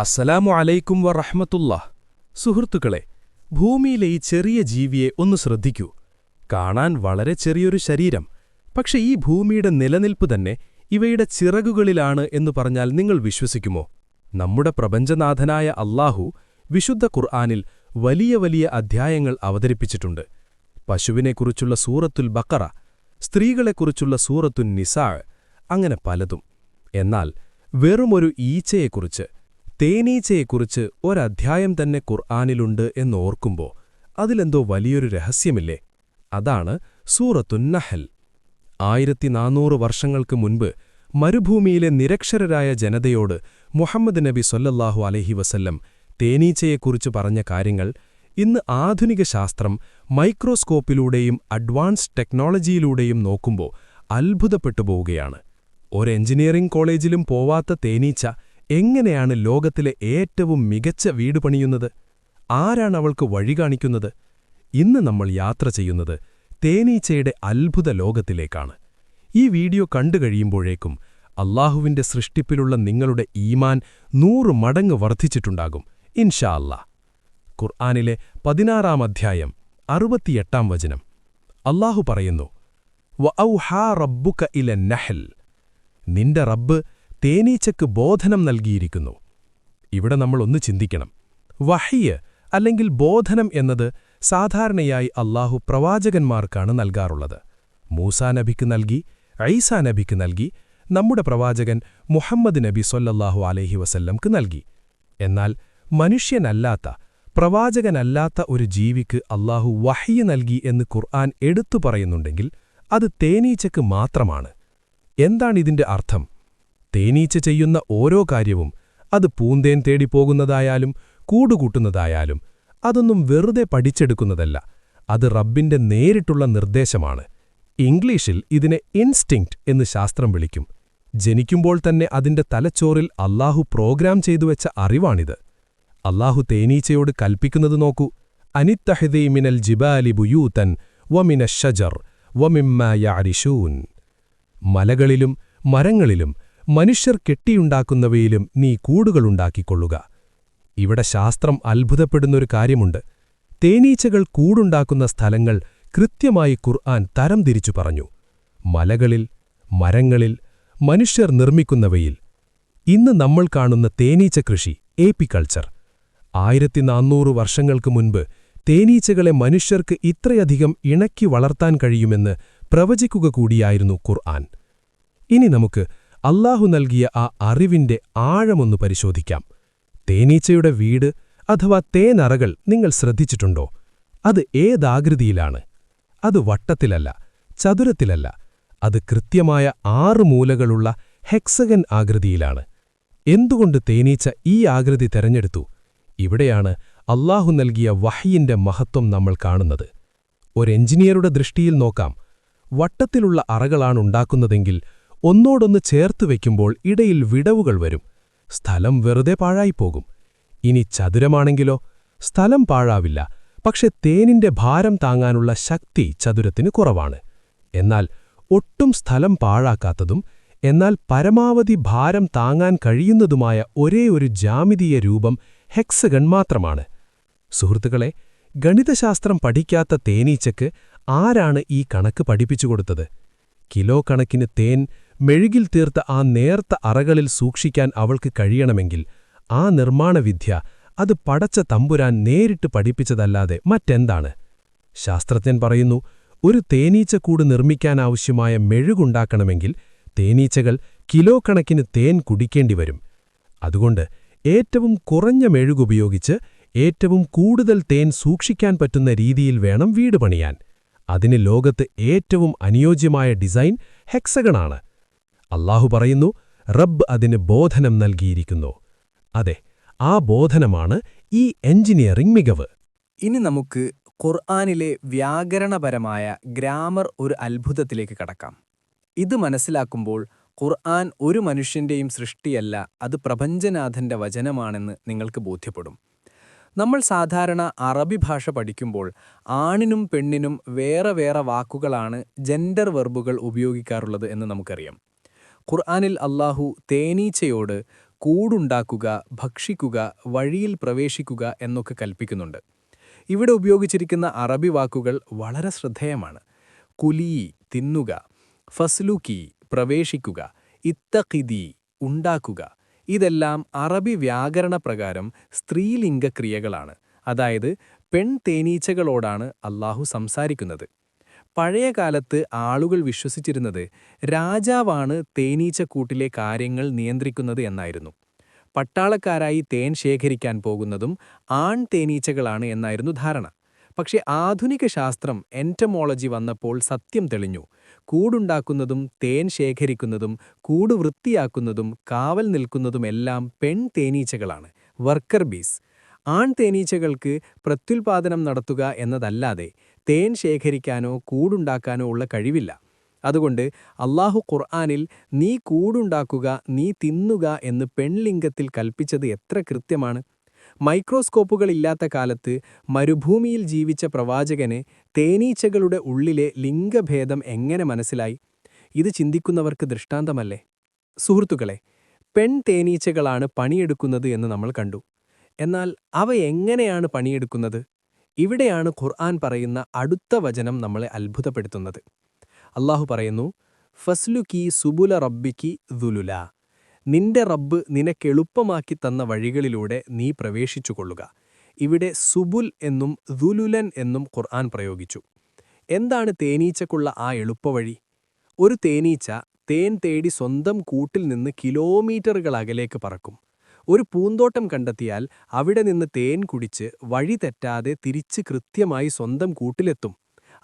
അസ്സലാമു അലൈക്കും വറഹ്മത്തുള്ള സുഹൃത്തുക്കളെ ഭൂമിയിലെ ഈ ചെറിയ ജീവിയെ ഒന്ന് ശ്രദ്ധിക്കൂ. കാണാൻ വളരെ ചെറിയൊരു ശരീരം പക്ഷെ ഈ ഭൂമിയുടെ നിലനിൽപ്പ് തന്നെ ഇവയുടെ ചിറകുകളിലാണ് എന്ന് പറഞ്ഞാൽ നിങ്ങൾ വിശ്വസിക്കുമോ? നമ്മുടെ പ്രപഞ്ചനാഥനായ അല്ലാഹു വിശുദ്ധ ഖുർആാനിൽ വലിയ വലിയ അധ്യായങ്ങൾ അവതരിപ്പിച്ചിട്ടുണ്ട്. പശുവിനെക്കുറിച്ചുള്ള സൂറത്തുൽ ബക്കറ സ്ത്രീകളെക്കുറിച്ചുള്ള സൂറത്തുൻ നിസാ അങ്ങനെ പലതും. എന്നാൽ വെറുമൊരു ഈച്ചയെക്കുറിച്ച് തേനീച്ചയെക്കുറിച്ച് ഒരധ്യായം തന്നെ ഖുർആാനിലുണ്ട് എന്നോർക്കുമ്പോൾ അതിലെന്തോ വലിയൊരു രഹസ്യമില്ലേ? അതാണ് സൂറത്തുന്നഹൽ. ആയിരത്തി നാനൂറ് വർഷങ്ങൾക്ക് മുൻപ് മരുഭൂമിയിലെ നിരക്ഷരരായ ജനതയോട് മുഹമ്മദ് നബി സൊല്ലല്ലാഹു അലഹി വസല്ലം തേനീച്ചയെക്കുറിച്ച് പറഞ്ഞ കാര്യങ്ങൾ ഇന്ന് ആധുനിക ശാസ്ത്രം മൈക്രോസ്കോപ്പിലൂടെയും അഡ്വാൻസ് ടെക്നോളജിയിലൂടെയും നോക്കുമ്പോൾ അത്ഭുതപ്പെട്ടു പോവുകയാണ്. ഒരു എഞ്ചിനീയറിംഗ് കോളേജിലും പോവാത്ത തേനീച്ച എങ്ങനെയാണ് ലോകത്തിലെ ഏറ്റവും മികച്ച വീട് പണിയുന്നത്? ആരാണ് അവൾക്ക് വഴി കാണിക്കുന്നത്? ഇന്ന് നമ്മൾ യാത്ര ചെയ്യുന്നത് തേനീച്ചയുടെ അത്ഭുത ലോകത്തിലേക്കാണ്. ഈ വീഡിയോ കണ്ടു കഴിയുമ്പോഴേക്കും അള്ളാഹുവിന്റെ സൃഷ്ടിപ്പിലുള്ള നിങ്ങളുടെ ഈമാൻ നൂറ് മടങ്ങ് വർദ്ധിച്ചിട്ടുണ്ടാകും ഇൻഷാ അല്ലാ. ഖുർആാനിലെ പതിനാറാം അധ്യായം അറുപത്തിയെട്ടാം വചനം. അള്ളാഹു പറയുന്നു വ ഔ ഹാ റബ്ബുക ഇല നഹൽ. നിന്റെ റബ്ബ് തേനീച്ചയ്ക്ക് ബോധനം നൽകിയിരിക്കുന്നു. ഇവിടെ നമ്മൾ ഒന്ന് ചിന്തിക്കണം. വഹിയ് അല്ലെങ്കിൽ ബോധനം എന്നത് സാധാരണയായി അള്ളാഹു പ്രവാചകന്മാർക്കാണ് നൽകാറുള്ളത്. മൂസാ നബിക്ക് നൽകി ഐസാ നബിക്ക് നൽകി നമ്മുടെ പ്രവാചകൻ മുഹമ്മദ് നബി സൊല്ലല്ലാഹു അലഹി വസല്ലംക്ക് നൽകി. എന്നാൽ മനുഷ്യനല്ലാത്ത പ്രവാചകനല്ലാത്ത ഒരു ജീവിക്ക് അള്ളാഹു വഹിയ നൽകി എന്ന് ഖുർആൻ എടുത്തു പറയുന്നുണ്ടെങ്കിൽ അത് തേനീച്ചക്ക് മാത്രമാണ്. എന്താണിതിന്റെ അർത്ഥം? തേനീച്ച ചെയ്യുന്ന ഓരോ കാര്യവും അത് പൂന്തേൻ തേടിപ്പോകുന്നതായാലും കൂടുകൂട്ടുന്നതായാലും അതൊന്നും വെറുതെ പഠിച്ചെടുക്കുന്നതല്ല. അത് റബ്ബിന്റെ നേരിട്ടുള്ള നിർദ്ദേശമാണ്. ഇംഗ്ലീഷിൽ ഇതിനെ ഇൻസ്റ്റിങ്ക്റ്റ് എന്ന് ശാസ്ത്രം വിളിക്കും. ജനിക്കുമ്പോൾ തന്നെ അതിന്റെ തലച്ചോറിൽ അല്ലാഹു പ്രോഗ്രാം ചെയ്തു വെച്ച അറിവാണിത്. അല്ലാഹു തേനീച്ചയോട് കൽപ്പിക്കുന്നത് നോക്കൂ. അനിത്തഹദീ മിനൽ ജിബാലി ബുയൂത്തൻ വമിന ഷജർ വമിമ്മ യാരിഷൂൻ മലകളിലും മരങ്ങളിലും മനുഷ്യർ കെട്ടിയുണ്ടാക്കുന്നവയിലും നീ കൂടുകളുണ്ടാക്കിക്കൊള്ളുക. ഇവിടെ ശാസ്ത്രം അത്ഭുതപ്പെടുന്നൊരു കാര്യമുണ്ട്. തേനീച്ചകൾ കൂടുണ്ടാക്കുന്ന സ്ഥലങ്ങൾ കൃത്യമായി ഖുർആൻ തരംതിരിച്ചു പറഞ്ഞു. മലകളിൽ മരങ്ങളിൽ മനുഷ്യർ നിർമ്മിക്കുന്നവയിൽ. ഇന്ന് നമ്മൾ കാണുന്ന തേനീച്ച കൃഷി ഏപ്പിക്കൾച്ചർ. ആയിരത്തി നാന്നൂറ് വർഷങ്ങൾക്ക് മുൻപ് തേനീച്ചകളെ മനുഷ്യർക്ക് ഇത്രയധികം ഇണക്കി വളർത്താൻ കഴിയുമെന്ന് പ്രവചിക്കുക കൂടിയായിരുന്നു ഖുർആൻ. ഇനി നമുക്ക് അല്ലാഹു നൽകിയ ആ അറിവിന്റെ ആഴമൊന്നു പരിശോധിക്കാം. തേനീച്ചയുടെ വീട് അഥവാ തേനറകൾ നിങ്ങൾ ശ്രദ്ധിച്ചിട്ടുണ്ടോ? അത് ഏതാകൃതിയിലാണ്? അത് വട്ടത്തിലല്ല ചതുരത്തിലല്ല അത് കൃത്യമായ ആറ് മൂലകളുള്ള ഹെക്സഗൻ ആകൃതിയിലാണ്. എന്തുകൊണ്ട് തേനീച്ച ഈ ആകൃതി തെരഞ്ഞെടുത്തു? ഇവിടെയാണ് അള്ളാഹു നൽകിയ വഹയിന്റെ മഹത്വം നമ്മൾ കാണുന്നത്. ഒരെഞ്ചിനീയറുടെ ദൃഷ്ടിയിൽ നോക്കാം. വട്ടത്തിലുള്ള അറകളാണുണ്ടാക്കുന്നതെങ്കിൽ ഒന്നോടൊന്ന് ചേർത്ത് വയ്ക്കുമ്പോൾ ഇടയിൽ വിടവുകൾ വരും. സ്ഥലം വെറുതെ പാഴായിപ്പോകും. ഇനി ചതുരമാണെങ്കിലോ? സ്ഥലം പാഴാവില്ല. പക്ഷെ തേനിന്റെ ഭാരം താങ്ങാനുള്ള ശക്തി ചതുരത്തിന് കുറവാണ്. എന്നാൽ ഒട്ടും സ്ഥലം പാഴാക്കാത്തതും എന്നാൽ പരമാവധി ഭാരം താങ്ങാൻ കഴിയുന്നതുമായ ഒരേ ഒരു ജാമിതീയ രൂപം ഹെക്സഗൺ മാത്രമാണ്. സുഹൃത്തുക്കളെ ഗണിതശാസ്ത്രം പഠിക്കാത്ത തേനീച്ചക്ക് ആരാണ് ഈ കണക്ക് പഠിപ്പിച്ചുകൊടുത്തത് കിലോ കണക്കിന് തേൻ മെഴുകിൽ തീർത്ത ആ നേർത്ത അറകളിൽ സൂക്ഷിക്കാൻ അവൾക്ക് കഴിയണമെങ്കിൽ ആ നിർമ്മാണവിദ്യ അത് പടച്ച തമ്പുരാൻ നേരിട്ട് പഠിപ്പിച്ചതല്ലാതെ മറ്റെന്താണ്? ശാസ്ത്രജ്ഞൻ പറയുന്നു ഒരു തേനീച്ചക്കൂട് നിർമ്മിക്കാനാവശ്യമായ മെഴുകുണ്ടാക്കണമെങ്കിൽ തേനീച്ചകൾ കിലോ കണക്കിന് തേൻ കുടിക്കേണ്ടി വരും. അതുകൊണ്ട് ഏറ്റവും കുറഞ്ഞ മെഴുകുപയോഗിച്ച് ഏറ്റവും കൂടുതൽ തേൻ സൂക്ഷിക്കാൻ പറ്റുന്ന രീതിയിൽ വേണം വീട് പണിയാൻ. അതിന് ലോകത്ത് ഏറ്റവും അനുയോജ്യമായ ഡിസൈൻ ഹെക്സഗണാണ്. അല്ലാഹു പറയുന്നു റബ്ബ് അതിന് ബോധനം നൽകിയിരിക്കുന്നു. അതെ ആ ബോധനമാണ് ഈ എഞ്ചിനീയറിംഗ് മികവ്. ഇനി നമുക്ക് ഖുർആാനിലെ വ്യാകരണപരമായ ഗ്രാമർ ഒരു അത്ഭുതത്തിലേക്ക് കടക്കാം. ഇത് മനസ്സിലാക്കുമ്പോൾ ഖുർആൻ ഒരു മനുഷ്യന്റെയും സൃഷ്ടിയല്ല അത് പ്രപഞ്ചനാഥന്റെ വചനമാണെന്ന് നിങ്ങൾക്ക് ബോധ്യപ്പെടും. നമ്മൾ സാധാരണ അറബി ഭാഷ പഠിക്കുമ്പോൾ ആണിനും പെണ്ണിനും വേറെ വേറെ വാക്കുകളാണ് ജെൻഡർ വെർബുകൾ ഉപയോഗിക്കാറുള്ളത് എന്ന് നമുക്കറിയാം. ഖുർആനിൽ അള്ളാഹു തേനീച്ചയോട് കൂടുണ്ടാക്കുക ഭക്ഷിക്കുക വഴിയിൽ പ്രവേശിക്കുക എന്നൊക്കെ കൽപ്പിക്കുന്നുണ്ട്. ഇവിടെ ഉപയോഗിച്ചിരിക്കുന്ന അറബി വാക്കുകൾ വളരെ ശ്രദ്ധേയമാണ്. കുലീ തിന്നുക ഫസ്ലുക്കി പ്രവേശിക്കുക ഇത്തഖിദി ഉണ്ടാക്കുക ഇതെല്ലാം അറബി വ്യാകരണ പ്രകാരം സ്ത്രീലിംഗക്രിയകളാണ്. അതായത് പെൺ തേനീച്ചകളോടാണ് അള്ളാഹു സംസാരിക്കുന്നത്. പഴയ കാലത്ത് ആളുകൾ വിശ്വസിച്ചിരുന്നത് രാജാവാണ് തേനീച്ചക്കൂട്ടിലെ കാര്യങ്ങൾ നിയന്ത്രിക്കുന്നത് എന്നായിരുന്നു. പട്ടാളക്കാരായി തേൻ ശേഖരിക്കാൻ പോകുന്നതും ആൺ തേനീച്ചകളാണ് എന്നായിരുന്നു ധാരണ. പക്ഷേ ആധുനിക ശാസ്ത്രം എന്റമോളജി വന്നപ്പോൾ സത്യം തെളിഞ്ഞു. കൂടുണ്ടാക്കുന്നതും തേൻ ശേഖരിക്കുന്നതും കൂട് വൃത്തിയാക്കുന്നതും കാവൽ നിൽക്കുന്നതുമെല്ലാം പെൺ തേനീച്ചകളാണ് വർക്കർ ബീസ് ആൺ തേനീച്ചകൾക്ക് പ്രത്യുൽപാദനം നടത്തുക എന്നതല്ലാതെ തേൻ ശേഖരിക്കാനോ കൂടുണ്ടാക്കാനോ ഉള്ള കഴിവില്ല. അതുകൊണ്ട് അള്ളാഹു ഖുർആാനിൽ നീ കൂടുണ്ടാക്കുക നീ തിന്നുക എന്ന് പെൺലിംഗത്തിൽ കൽപ്പിച്ചത് എത്ര കൃത്യമാണ്. മൈക്രോസ്കോപ്പുകളില്ലാത്ത കാലത്ത് മരുഭൂമിയിൽ ജീവിച്ച പ്രവാചകനെ തേനീച്ചകളുടെ ഉള്ളിലെ ലിംഗഭേദം എങ്ങനെ മനസ്സിലായി? ഇത് ചിന്തിക്കുന്നവർക്ക് ദൃഷ്ടാന്തമല്ലേ? സുഹൃത്തുക്കളെ പെൺ തേനീച്ചകളാണ് പണിയെടുക്കുന്നത് എന്ന് നമ്മൾ കണ്ടു. എന്നാൽ അവ എങ്ങനെയാണ് പണിയെടുക്കുന്നത്? ഇവിടെയാണ് ഖുർആൻ പറയുന്ന അടുത്ത വചനം നമ്മളെ അത്ഭുതപ്പെടുത്തുന്നത്. അള്ളാഹു പറയുന്നു ഫസ്ലുക്കി സുബുല റബ്ബിക്കി ദുലുല. നിന്റെ റബ്ബ് നിനക്കെളുപ്പമാക്കി തന്ന വഴികളിലൂടെ നീ പ്രവേശിച്ചുകൊള്ളുക. ഇവിടെ സുബുൽ എന്നും ദുലുലൻ എന്നും ഖുർആൻ പ്രയോഗിച്ചു. എന്താണ് തേനീച്ചക്കുള്ള ആ എളുപ്പവഴി? ഒരു തേനീച്ച തേൻ തേടി സ്വന്തം കൂട്ടിൽ നിന്ന് കിലോമീറ്ററുകൾ അകലേക്ക് പറക്കും. ഒരു പൂന്തോട്ടം കണ്ടെത്തിയാൽ അവിടെ നിന്ന് തേൻ കുടിച്ച് വഴി തെറ്റാതെ തിരിച്ച് കൃത്യമായി സ്വന്തം കൂട്ടിലെത്തും.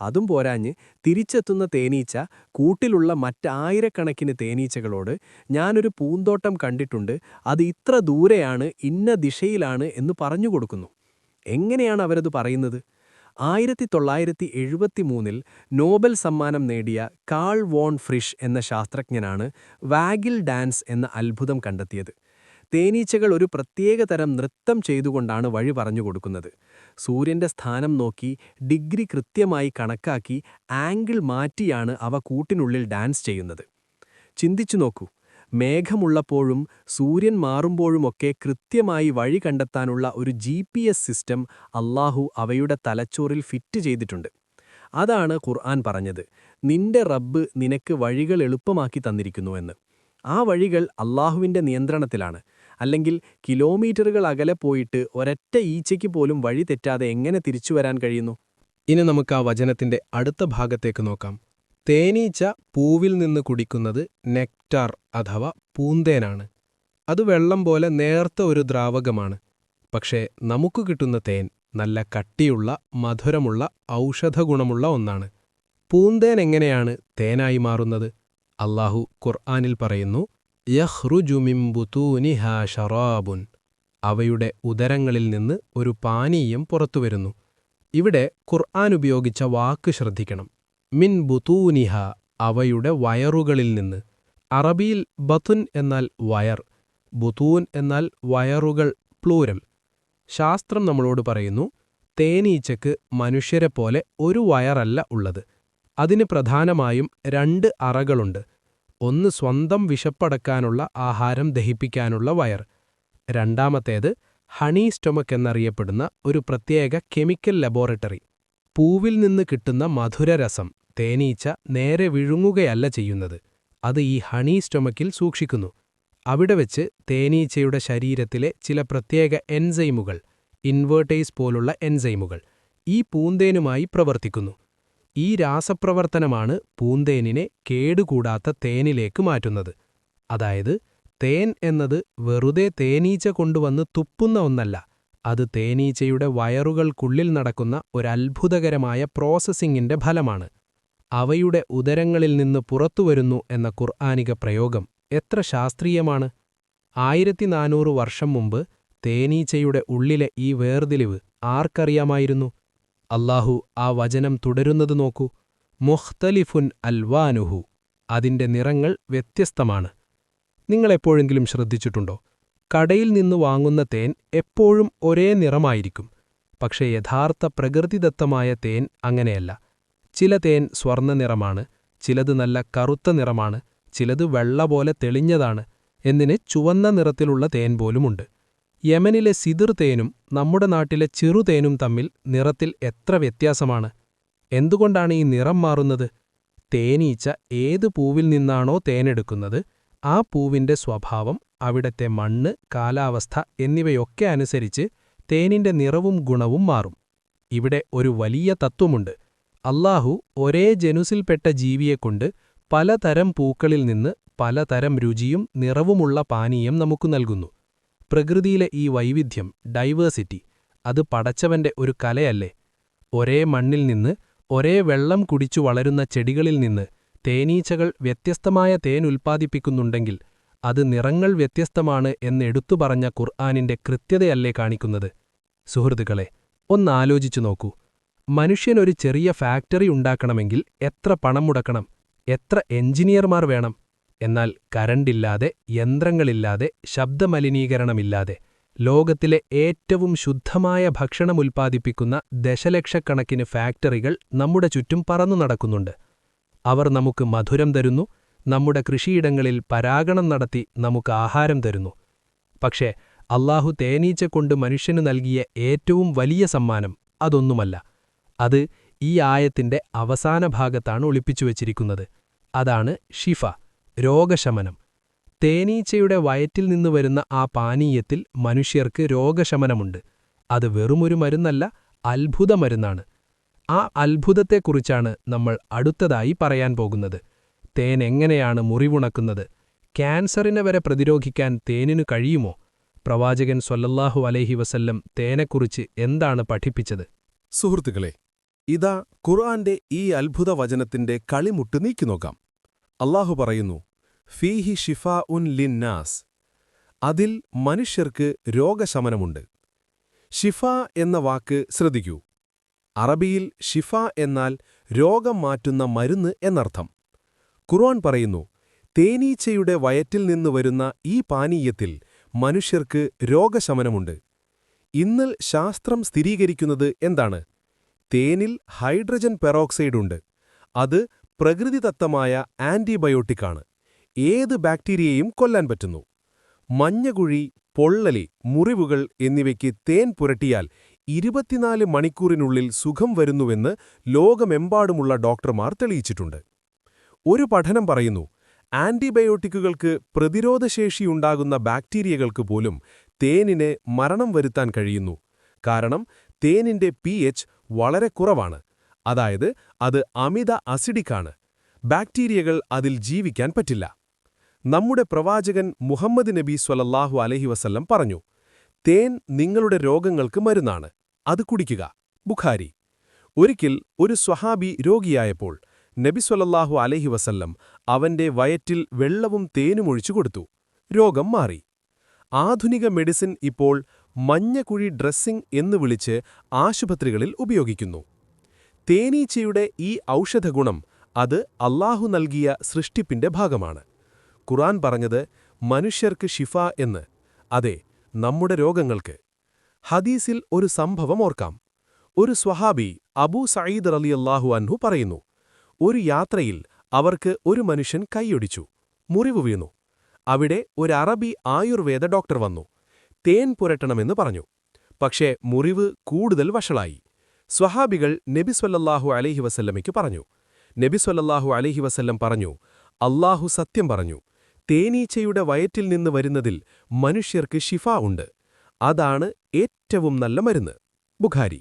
അതും പോരാഞ്ഞ് തിരിച്ചെത്തുന്ന തേനീച്ച കൂട്ടിലുള്ള മറ്റായിരക്കണക്കിന് തേനീച്ചകളോട് ഞാനൊരു പൂന്തോട്ടം കണ്ടിട്ടുണ്ട് അത് ഇത്ര ദൂരെയാണ് ഇന്ന ദിശയിലാണ് എന്ന് പറഞ്ഞു കൊടുക്കുന്നു. എങ്ങനെയാണ് അവരത് പറയുന്നത്? ആയിരത്തി തൊള്ളായിരത്തി എഴുപത്തിമൂന്നിൽ നോബൽ സമ്മാനം നേടിയ കാൾ വോൺ ഫ്രിഷ് എന്ന ശാസ്ത്രജ്ഞനാണ് വാഗിൽ ഡാൻസ് എന്ന അത്ഭുതം കണ്ടെത്തിയത്. തേനീച്ചകൾ ഒരു പ്രത്യേക തരം നൃത്തം ചെയ്തുകൊണ്ടാണ് വഴി പറഞ്ഞു കൊടുക്കുന്നത്. സൂര്യന്റെ സ്ഥാനം നോക്കി ഡിഗ്രി കൃത്യമായി കണക്കാക്കി ആംഗിൾ മാറ്റിയാണ് അവ കൂട്ടിനുള്ളിൽ ഡാൻസ് ചെയ്യുന്നത്. ചിന്തിച്ചു നോക്കൂ മേഘമുള്ളപ്പോഴും സൂര്യൻ മാറുമ്പോഴുമൊക്കെ കൃത്യമായി വഴി കണ്ടെത്താനുള്ള ഒരു ജി സിസ്റ്റം അള്ളാഹു അവയുടെ തലച്ചോറിൽ ഫിറ്റ് ചെയ്തിട്ടുണ്ട്. അതാണ് ഖുർആൻ പറഞ്ഞത് നിന്റെ റബ്ബ് നിനക്ക് വഴികൾ എളുപ്പമാക്കി തന്നിരിക്കുന്നുവെന്ന് ആ വഴികൾ അള്ളാഹുവിന്റെ നിയന്ത്രണത്തിലാണ്. അല്ലെങ്കിൽ കിലോമീറ്ററുകൾ അകലെ പോയിട്ട് ഒരൊറ്റ ഈച്ചയ്ക്ക് പോലും വഴി തെറ്റാതെ എങ്ങനെ തിരിച്ചുവരാൻ കഴിയുന്നു? ഇനി നമുക്ക് ആ വചനത്തിന്റെ അടുത്ത ഭാഗത്തേക്ക് നോക്കാം. തേനീച്ച പൂവിൽ നിന്ന് കുടിക്കുന്നത് നെക്ടാർ അഥവാ പൂന്തേനാണ്. അത് വെള്ളം പോലെ നേർത്ത ഒരു ദ്രാവകമാണ്. പക്ഷേ നമുക്ക് കിട്ടുന്ന തേൻ നല്ല കട്ടിയുള്ള മധുരമുള്ള ഔഷധഗുണമുള്ള ഒന്നാണ്. പൂന്തേൻ എങ്ങനെയാണ് തേനായി മാറുന്നത്? അള്ളാഹു ഖുർആാനിൽ പറയുന്നു യഹ്റുജുമിംബുതൂനിഹാ ഷറാബുൻ. അവയുടെ ഉദരങ്ങളിൽ നിന്ന് ഒരു പാനീയം പുറത്തുവരുന്നു. ഇവിടെ ഖുർആൻ ഉപയോഗിച്ച വാക്ക് ശ്രദ്ധിക്കണം. മിൻ ബുതൂനിഹ അവയുടെ വയറുകളിൽ നിന്ന്. അറബിയിൽ ബതുൻ എന്നാൽ വയർ ബുതൂൻ എന്നാൽ വയറുകൾ പ്ലൂരൽ. ശാസ്ത്രം നമ്മളോട് പറയുന്നു തേനീച്ചയ്ക്ക് മനുഷ്യരെപ്പോലെ ഒരു വയറല്ല ഉള്ളത്. അതിന് പ്രധാനമായും രണ്ട് അറകളുണ്ട്. ഒന്ന് സ്വന്തം വിശപ്പടക്കാനുള്ള ആഹാരം ദഹിപ്പിക്കാനുള്ള വയർ. രണ്ടാമത്തേത് ഹണി സ്റ്റൊമക് എന്നറിയപ്പെടുന്ന ഒരു പ്രത്യേക കെമിക്കൽ ലബോറട്ടറി. പൂവിൽ നിന്ന് കിട്ടുന്ന മധുരരസം തേനീച്ച നേരെ വിഴുങ്ങുകയല്ല ചെയ്യുന്നത്. അത് ഈ ഹണി സ്റ്റൊമക്കിൽ സൂക്ഷിക്കുന്നു. അവിടെ വെച്ച് തേനീച്ചയുടെ ശരീരത്തിലെ ചില പ്രത്യേക എൻസൈമുകൾ ഇൻവേർട്ടേഴ്സ് പോലുള്ള എൻസൈമുകൾ ഈ പൂന്തേനുമായി പ്രവർത്തിക്കുന്നു. ഈ രാസപ്രവർത്തനമാണ് പൂന്തേനിനെ കേടുകൂടാത്ത തേനിലേക്ക് മാറ്റുന്നത്. അതായത് തേൻ എന്നത് വെറുതെ തേനീച്ച കൊണ്ടുവന്ന് തുപ്പുന്ന ഒന്നല്ല അത് തേനീച്ചയുടെ വയറുകൾക്കുള്ളിൽ നടക്കുന്ന ഒരത്ഭുതകരമായ പ്രോസസ്സിംഗിന്റെ ഫലമാണ്. അവയുടെ ഉദരങ്ങളിൽ നിന്ന് പുറത്തുവരുന്നു എന്ന ഖുർആാനിക പ്രയോഗം എത്ര ശാസ്ത്രീയമാണ്? ആയിരത്തി നാനൂറ് വർഷം മുമ്പ് തേനീച്ചയുടെ ഉള്ളിലെ ഈ വേർതിരിവ് ആർക്കറിയാമായിരുന്നു? അല്ലാഹു ആ വചനം തുടരുന്നത് നോക്കൂ. മുഖ്തലിഫുൻ അൽവാനുഹു. അതിന്റെ നിറങ്ങൾ വ്യത്യസ്തമാണ്. നിങ്ങളെപ്പോഴെങ്കിലും ശ്രദ്ധിച്ചിട്ടുണ്ടോ? കടയിൽ നിന്ന് വാങ്ങുന്ന തേൻ എപ്പോഴും ഒരേ നിറമായിരിക്കും. പക്ഷേ യഥാർത്ഥ പ്രകൃതിദത്തമായ തേൻ അങ്ങനെയല്ല. ചില തേൻ സ്വർണ നിറമാണ് ചിലത് നല്ല കറുത്ത നിറമാണ് ചിലത് വെള്ള പോലെ തെളിഞ്ഞതാണ് എന്നിന് ചുവന്ന നിറത്തിലുള്ള തേൻ പോലുമുണ്ട്. യമനിലെ സിദിർ തേനും നമ്മുടെ നാട്ടിലെ ചെറുതേനും തമ്മിൽ നിറത്തിൽ എത്ര വ്യത്യാസമാണ്? എന്തുകൊണ്ടാണ് ഈ നിറം മാറുന്നത്? തേനീച്ച ഏത് പൂവിൽ നിന്നാണോ തേനെടുക്കുന്നത്? ആ പൂവിന്റെ സ്വഭാവം അവിടത്തെ മണ്ണ് കാലാവസ്ഥ എന്നിവയൊക്കെ അനുസരിച്ച് തേനിന്റെ നിറവും ഗുണവും മാറും. ഇവിടെ ഒരു വലിയ തത്വമുണ്ട്. അല്ലാഹു ഒരേ ജനുസിൽപ്പെട്ട ജീവിയെക്കൊണ്ട് പലതരം പൂക്കളിൽ നിന്ന് പലതരം രുചിയും നിറവുമുള്ള പാനീയം നമുക്ക് നൽകുന്നു. പ്രകൃതിയിലെ ഈ വൈവിധ്യം ഡൈവേഴ്സിറ്റി അത് പടച്ചവന്റെ ഒരു കലയല്ലേ? ഒരേ മണ്ണിൽ നിന്ന് ഒരേ വെള്ളം കുടിച്ചു വളരുന്ന ചെടികളിൽ നിന്ന് തേനീച്ചകൾ വ്യത്യസ്തമായ തേൻ ഉൽപ്പാദിപ്പിക്കുന്നുണ്ടെങ്കിൽ അത് നിറങ്ങൾ വ്യത്യസ്തമാണ് എന്നെടുത്തു പറഞ്ഞ ഖുർആാനിന്റെ കൃത്യതയല്ലേ കാണിക്കുന്നത്? സുഹൃത്തുക്കളെ ഒന്നാലോചിച്ചു നോക്കൂ. മനുഷ്യനൊരു ചെറിയ ഫാക്ടറി ഉണ്ടാക്കണമെങ്കിൽ എത്ര പണം മുടക്കണം എത്ര എഞ്ചിനീയർമാർ വേണം എന്നാൽ കരണ്ടില്ലാതെ യന്ത്രങ്ങളില്ലാതെ ശബ്ദമലിനീകരണമില്ലാതെ ലോകത്തിലെ ഏറ്റവും ശുദ്ധമായ ഭക്ഷണമുൽപ്പാദിപ്പിക്കുന്ന ദശലക്ഷക്കണക്കിന് ഫാക്ടറികൾ നമ്മുടെ ചുറ്റും പറന്നു നടക്കുന്നുണ്ട്. അവർ നമുക്ക് മധുരം തരുന്നു നമ്മുടെ കൃഷിയിടങ്ങളിൽ പരാഗണം നടത്തി നമുക്ക് ആഹാരം തരുന്നു. പക്ഷേ അല്ലാഹു തേനീച്ചകൊണ്ട് മനുഷ്യനു നൽകിയ ഏറ്റവും വലിയ സമ്മാനം അതൊന്നുമല്ല. അത് ഈ ആയത്തിന്റെ അവസാന ഭാഗത്താണ് ഒളിപ്പിച്ചു വച്ചിരിക്കുന്നത്. അതാണ് ഷിഫ രോഗശമനം. തേനീച്ചയുടെ വയറ്റിൽ നിന്ന് വരുന്ന ആ പാനീയത്തിൽ മനുഷ്യർക്ക് രോഗശമനമുണ്ട്. അത് വെറുമൊരു മരുന്നല്ല അത്ഭുത മരുന്നാണ്. ആ അത്ഭുതത്തെക്കുറിച്ചാണ് നമ്മൾ അടുത്തതായി പറയാൻ പോകുന്നത്. തേൻ എങ്ങനെയാണ് മുറിവുണക്കുന്നത്? ക്യാൻസറിനെ വരെ പ്രതിരോധിക്കാൻ തേനിനു കഴിയുമോ? പ്രവാചകൻ സ്വല്ലല്ലാഹു അലൈഹി വസല്ലം തേനെക്കുറിച്ച് എന്താണ് പഠിപ്പിച്ചത്? സുഹൃത്തുക്കളെ ഇതാ ഖുർആന്റെ ഈ അത്ഭുത വചനത്തിന്റെ കളിമുട്ട് നീക്കിനോക്കാം. അള്ളാഹു പറയുന്നു ഫീഹി ഷിഫ ഉൻ ലിന്നാസ്. അതിൽ മനുഷ്യർക്ക് രോഗശമനമുണ്ട്. ഷിഫ എന്ന വാക്ക് ശ്രദ്ധിക്കൂ. അറബിയിൽ ഷിഫ എന്നാൽ രോഗം മാറ്റുന്ന മരുന്ന് എന്നർത്ഥം. ഖുർആൻ പറയുന്നു തേനീച്ചയുടെ വയറ്റിൽ നിന്ന് വരുന്ന ഈ പാനീയത്തിൽ മനുഷ്യർക്ക് രോഗശമനമുണ്ട്. ഇന്നൽ ശാസ്ത്രം സ്ഥിരീകരിക്കുന്നത് എന്താണ്? തേനിൽ ഹൈഡ്രജൻ പെറോക്സൈഡ് ഉണ്ട്. അത് പ്രകൃതിദത്തമായ ആന്റിബയോട്ടിക്കാണ് ഏത് ബാക്ടീരിയയും കൊല്ലാൻ പറ്റുന്നു. മഞ്ഞകുഴി പൊള്ളലി മുറിവുകൾ എന്നിവയ്ക്ക് തേൻ പുരട്ടിയാൽ ഇരുപത്തിനാല് മണിക്കൂറിനുള്ളിൽ സുഖം വരുന്നുവെന്ന് ലോകമെമ്പാടുമുള്ള ഡോക്ടർമാർ തെളിയിച്ചിട്ടുണ്ട്. ഒരു പഠനം പറയുന്നു ആന്റിബയോട്ടിക്കുകൾക്ക് പ്രതിരോധശേഷിയുണ്ടാകുന്ന ബാക്ടീരിയകൾക്ക് പോലും തേനിനെ മരണം വരുത്താൻ കഴിയുന്നു. കാരണം തേനിന്റെ പി വളരെ കുറവാണ്. അതായത് അത് അമിത അസിഡിക്കാണ് ബാക്ടീരിയകൾ അതിൽ ജീവിക്കാൻ പറ്റില്ല. നമ്മുടെ പ്രവാചകൻ മുഹമ്മദ് നബി സ്വലല്ലാഹു അലഹി വസല്ലം പറഞ്ഞു തേൻ നിങ്ങളുടെ രോഗങ്ങൾക്ക് മരുന്നാണ്. അത് കുടിക്കുക. ബുഖാരി. ഒരിക്കൽ ഒരു സ്വഹാബി രോഗിയായപ്പോൾ നബി സ്വലല്ലാഹു അലഹി വസല്ലം അവന്റെ വയറ്റിൽ വെള്ളവും തേനും ഒഴിച്ചു കൊടുത്തു. രോഗം മാറി. ആധുനിക മെഡിസിൻ ഇപ്പോൾ മഞ്ഞക്കുഴി ഡ്രസ്സിംഗ് എന്ന് വിളിച്ച് ആശുപത്രികളിൽ ഉപയോഗിക്കുന്നു. തേനീച്ചയുടെ ഈ ഔഷധഗുണം അത് അല്ലാഹു നൽകിയ സൃഷ്ടിപ്പിന്റെ ഭാഗമാണ്. ഖുറാൻ പറഞ്ഞത് മനുഷ്യർക്ക് ഷിഫ എന്ന്. അതെ നമ്മുടെ രോഗങ്ങൾക്ക്. ഹദീസിൽ ഒരു സംഭവം ഓർക്കാം. ഒരു സ്വഹാബി അബൂ സയീദ് റലിയല്ലാഹു അൻഹു പറയുന്നു ഒരു യാത്രയിൽ അവർക്ക് ഒരു മനുഷ്യൻ കൈയൊടിച്ചു മുറിവ് വീണു. അവിടെ ഒരു അറബി ആയുർവേദ ഡോക്ടർ വന്നു തേൻ പുരട്ടണമെന്ന് പറഞ്ഞു. പക്ഷേ മുറിവ് കൂടുതൽ വഷളായി. സ്വഹാബികൾ നബിസ്വല്ലാഹു അലഹി വസല്ലമയ്ക്ക് പറഞ്ഞു. നബിസ്വല്ലാഹു അലഹി വസല്ലം പറഞ്ഞു അല്ലാഹു സത്യം പറഞ്ഞു തേനീച്ചയുടെ വയറ്റിൽ നിന്ന് വരുന്നതിൽ മനുഷ്യർക്ക് ഷിഫ ഉണ്ട്. അതാണ് ഏറ്റവും നല്ല മരുന്ന്. ബുഖാരി.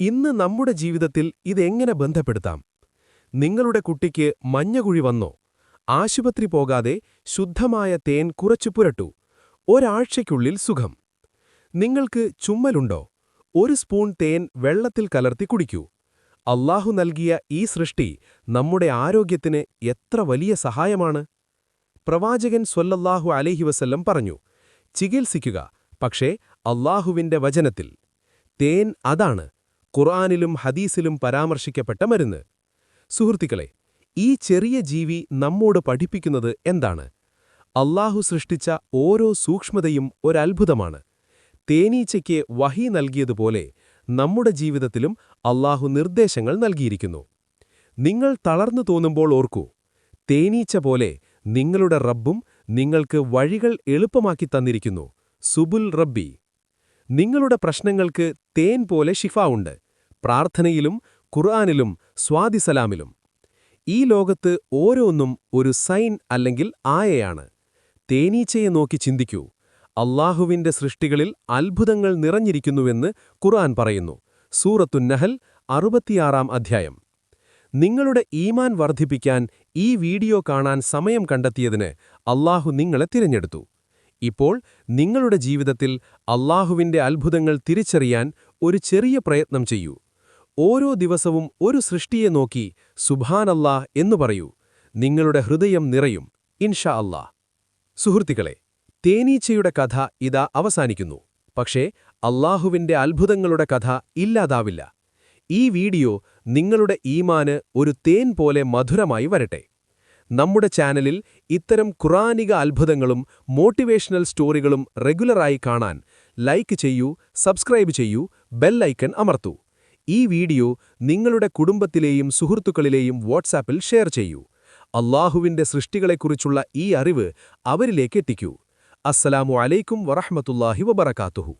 ഇന്ന് നമ്മുടെ ജീവിതത്തിൽ ഇതെങ്ങനെ ബന്ധപ്പെടുത്താം? നിങ്ങളുടെ കുട്ടിക്ക് മഞ്ഞകുഴി വന്നോ? ആശുപത്രി പോകാതെ ശുദ്ധമായ തേൻ കുറച്ചു പുരട്ടു. ഒരാഴ്ചയ്ക്കുള്ളിൽ സുഖം. നിങ്ങൾക്ക് ചുമ്മലുണ്ടോ ഒരു സ്പൂൺ തേൻ വെള്ളത്തിൽ കലർത്തി കുടിക്കൂ. അള്ളാഹു നൽകിയ ഈ സൃഷ്ടി നമ്മുടെ ആരോഗ്യത്തിന് എത്ര വലിയ സഹായമാണ്? പ്രവാചകൻ സ്വല്ലല്ലാഹു അലഹി വസല്ലം പറഞ്ഞു ചികിത്സിക്കുക പക്ഷേ അള്ളാഹുവിന്റെ വചനത്തിൽ തേൻ അതാണ് ഖുർആാനിലും ഹദീസിലും പരാമർശിക്കപ്പെട്ട മരുന്ന്. സുഹൃത്തുക്കളെ ഈ ചെറിയ ജീവി നമ്മോട് പഠിപ്പിക്കുന്നത് എന്താണ്? അള്ളാഹു സൃഷ്ടിച്ച ഓരോ സൂക്ഷ്മതയും ഒരത്ഭുതമാണ്. തേനീച്ചയ്ക്ക് വഹി നൽകിയതുപോലെ നമ്മുടെ ജീവിതത്തിലും അള്ളാഹു നിർദ്ദേശങ്ങൾ നൽകിയിരിക്കുന്നു. നിങ്ങൾ തളർന്നു തോന്നുമ്പോൾ ഓർക്കൂ തേനീച്ച പോലെ നിങ്ങളുടെ റബ്ബും നിങ്ങൾക്ക് വഴികൾ എളുപ്പമാക്കി തന്നിരിക്കുന്നു. സുബുൽ റബ്ബി. നിങ്ങളുടെ പ്രശ്നങ്ങൾക്ക് തേൻ പോലെ ഷിഫ ഉണ്ട്. പ്രാർത്ഥനയിലും ഖുർആാനിലും സ്വാദിസലാമിലും ഈ ലോകത്ത് ഓരോന്നും ഒരു സൈൻ അല്ലെങ്കിൽ ആയയാണ്. തേനീച്ചയെ നോക്കി ചിന്തിക്കൂ. അള്ളാഹുവിന്റെ സൃഷ്ടികളിൽ അത്ഭുതങ്ങൾ നിറഞ്ഞിരിക്കുന്നുവെന്ന് ഖുർആൻ പറയുന്നു. സൂറത്തുന്നഹൽ അറുപത്തിയാറാം അധ്യായം. നിങ്ങളുടെ ഈമാൻ വർദ്ധിപ്പിക്കാൻ ഈ വീഡിയോ കാണാൻ സമയം കണ്ടെത്തിയതിന് അള്ളാഹു നിങ്ങളെ തിരഞ്ഞെടുത്തു. ഇപ്പോൾ നിങ്ങളുടെ ജീവിതത്തിൽ അള്ളാഹുവിന്റെ അത്ഭുതങ്ങൾ തിരിച്ചറിയാൻ ഒരു ചെറിയ പ്രയത്നം ചെയ്യൂ. ഓരോ ദിവസവും ഒരു സൃഷ്ടിയെ നോക്കി സുഭാനല്ലാ എന്നു പറയൂ. നിങ്ങളുടെ ഹൃദയം നിറയും ഇൻഷാ അല്ലാ സുഹൃത്തുക്കളെ തേനീച്ചയുടെ കഥ ഇതാ അവസാനിക്കുന്നു. പക്ഷേ അള്ളാഹുവിന്റെ അത്ഭുതങ്ങളുടെ കഥ ഇല്ലാതാവില്ല. ഈ വീഡിയോ നിങ്ങളുടെ ഈമാന് ഒരു തേൻ പോലെ മധുരമായി വരട്ടെ. നമ്മുടെ ചാനലിൽ ഇത്തരം ഖുറാനിക അത്ഭുതങ്ങളും മോട്ടിവേഷണൽ സ്റ്റോറികളും റെഗുലറായി കാണാൻ ലൈക്ക് ചെയ്യൂ സബ്സ്ക്രൈബ് ചെയ്യൂ ബെൽ ഐക്കൺ അമർത്തൂ. ഈ വീഡിയോ നിങ്ങളുടെ കുടുംബത്തിലെയും സുഹൃത്തുക്കളിലെയും വാട്സാപ്പിൽ ഷെയർ ചെയ്യൂ. അള്ളാഹുവിന്റെ സൃഷ്ടികളെക്കുറിച്ചുള്ള ഈ അറിവ് അവരിലേക്ക് എത്തിക്കൂ. അസ്സലാമു അലൈക്കും വറഹ്മത്തുള്ളാഹി വബറകാതുഹു.